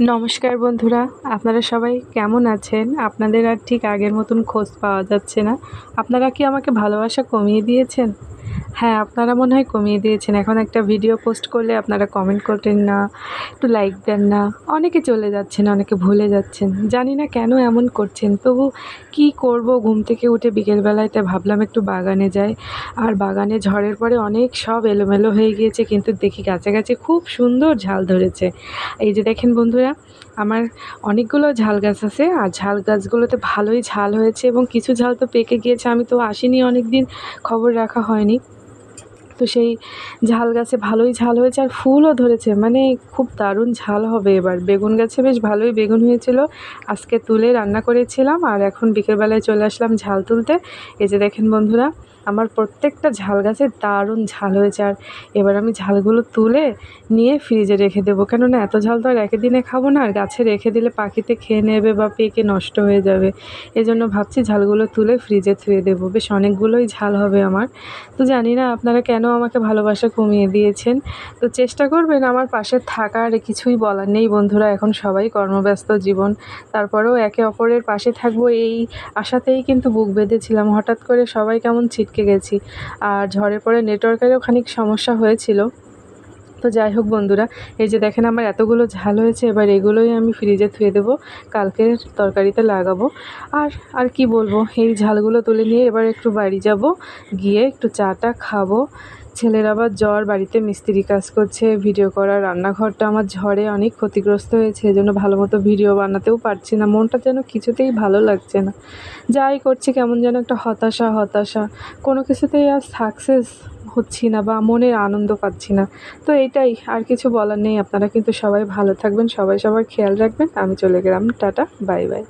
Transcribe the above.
নমস্কার বন্ধুরা, আপনারা সবাই কেমন আছেন? আপনাদের আর ঠিক আগের মতন খোঁজ পাওয়া যাচ্ছে না। আপনারা কি আমাকে ভালোবাসা কমিয়ে দিয়েছেন? হ্যাঁ আপনারা মনে হয় কমিয়ে দিয়েছেন। এখন একটা ভিডিও পোস্ট করলে আপনারা কমেন্ট করতেন না, একটু লাইক দেন না। অনেকে চলে যাচ্ছেন, অনেকে ভুলে যাচ্ছেন। জানি না কেন এমন করছেন। তবু কি করব? ঘুম থেকে উঠে বিকেলবেলায় তাই ভাবলাম একটু বাগানে যাই। আর বাগানে ঝড়ের পরে অনেক সব এলোমেলো হয়ে গিয়েছে, কিন্তু দেখি গাছে গাছে খুব সুন্দর ঝাল ধরেছে। এই যে দেখেন বন্ধুরা, আমার অনেকগুলো ঝাল গাছ আছে। আর ঝাল গাছগুলোতে ভালোই ঝাল হয়েছে এবং কিছু ঝাল তো পেকে গিয়েছে। আমি তো আসিনি অনেক দিন খবর রাখা হয়নি। তো সেই ঝাল গাছে ভালোই ঝাল হয়েছে আর ফুলও ধরেছে। মানে খুব দারুণ ঝাল হবে এবার। বেগুন গাছে বেশ ভালোই বেগুন হয়েছিল। আজকে তুলে রান্না করেছিলাম আর এখন বিকেলবেলায় চলে আসলাম ঝাল তুলতে। এই যে দেখেন বন্ধুরা, আমার প্রত্যেকটা ঝাল গাছে দারুণ ঝাল হয়েছে আর এবার আমি ঝালগুলো তুলে নিয়ে ফ্রিজে রেখে দেবো। কেননা এত ঝাল তো আর একই দিনে খাব না, আর গাছে রেখে দিলে পাখিতে খেয়ে নেবে বা পেকে নষ্ট হয়ে যাবে। এই জন্য ভাবছি ঝালগুলো তুলে ফ্রিজে থুয়ে দেবো। বেশ অনেকগুলোই ঝাল হবে আমার। তো জানি না আপনারা কেন আমাকে ভালোবাসা কমিয়ে দিয়েছেন। তো চেষ্টা করবেন আমার পাশে থাকার, কিছুই বলার নেই বন্ধুরা, এখন সবাই কর্মব্যস্ত জীবন। তারপরেও একে অপরের পাশে থাকব এই আশাতেই কিন্তু বুক বেঁধেছিলাম। হঠাৎ করে সবাই কেমন ছিটকে গেছি, আর ঝড়ের পড়ে নেটওয়ার্কেরও খানিক সমস্যা হয়েছিল। তো যাই হোক বন্ধুরা, এই যে দেখেন আমার এতগুলো ঝাল হয়েছে, এবার এগুলোই আমি ফ্রিজে থুয়ে দেবো, কালকের তরকারিতে লাগাবো। আর আর কি বলব, এই ঝালগুলো তুলে নিয়ে এবার একটু বাড়ি যাব, গিয়ে একটু চাটা খাব। ছেলের আবার জ্বর, বাড়িতে মিস্ত্রি কাজ করছে, ভিডিও করা, রান্নাঘরটা আমার ঝড়ে অনেক ক্ষতিগ্রস্ত হয়েছে, এজন্য ভালো মতো ভিডিও বানাতেও পারছি না, মনটা যেন কিছুতেই ভালো লাগছে না। যাই করছি, কেমন যেন একটা হতাশা হতাশা। কোনো কিছুতেই আর সাকসেস হচ্ছি না বা মনের আনন্দ পাচ্ছি না। তো এটাই আর কিছু বলার নেই, আপনারা কিন্তু সবাই ভালো থাকবেন, সবাই সবার খেয়াল রাখবেন। আমি চলে গেলাম, টাটা, বাই বাই।